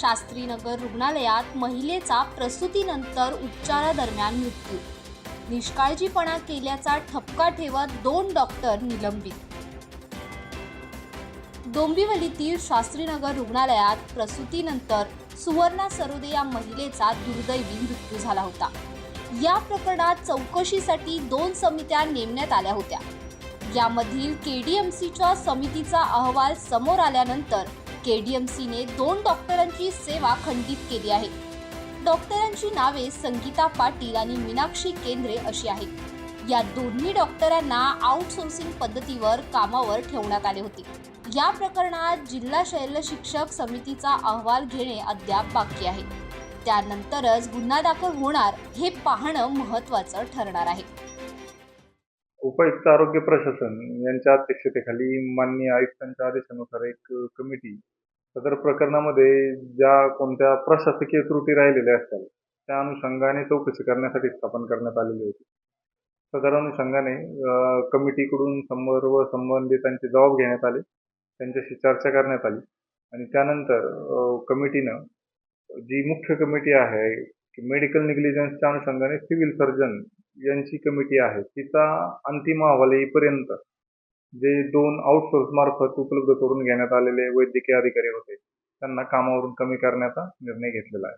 शास्त्रीनगर रुग्णालयात महिलेचा प्रसूतीनंतर उपचारादरम्यान मृत्यू. निष्काळजीपणा केल्याचा ठपका ठेवत दोन डॉक्टर निलंबित. डोंबिवलीतील शास्त्रीनगर रुग्णालयात प्रसूतीनंतर सुवर्णा सरोदे या महिलेचा दुर्दैवी मृत्यू झाला होता. या प्रकरणात चौकशीसाठी दोन समित्या नेमण्यात आल्या होत्या. यामधील केडीएमसीच्या समितीचा अहवाल समोर आल्यानंतर केडीएमसीने दोन डॉक्टरांची सेवा खंडित केली आहे. डॉक्टरांची नावे संगीता पाटील आणि मीनाक्षी केंद्रे अशी आहेत. या दोन्ही डॉक्टरांना आउटसोर्सिंग पद्धतीवर कामावर ठेवण्यात आले होते. या प्रकरणात जिल्हा शैल्य शिक्षक समितीचा अहवाल घेणे अद्याप बाकी आहे. त्यानंतरच गुन्हा दाखल होणार हे पाहणं महत्त्वाचं ठरणार आहे. उपायुक्त आरोग्य प्रशासन यांच्या अध्यक्षतेखाली माननीय आयुक्तांच्या आदेशानुसार एक कमिटी सदर प्रकरणामध्ये ज्या कोणत्या प्रशासकीय त्रुटी राहिलेल्या असतात त्या अनुषंगाने चौकशी करण्यासाठी स्थापन करण्यात आलेली होती. सदर अनुषंगाने कमिटीकडून कमिटीकडून सर्व संबंधितांचे जबाब घेण्यात आले त्यांच्याशी चर्चा करण्यात आली आणि त्यानंतर कमिटीनं जी मुख्य कमिटी आहे की मेडिकल निग्लिजन्सच्या अनुषंगाने सिव्हिल सर्जन यांची कमिटी आहे तिचा अंतिम अहवाल येईपर्यंत जे दोन आउटसोर्स मार्फत उपलब्ध करून घेण्यात आलेले वैद्यकीय अधिकारी होते त्यांना कामावरून कमी करण्याचा निर्णय घेतलेला आहे.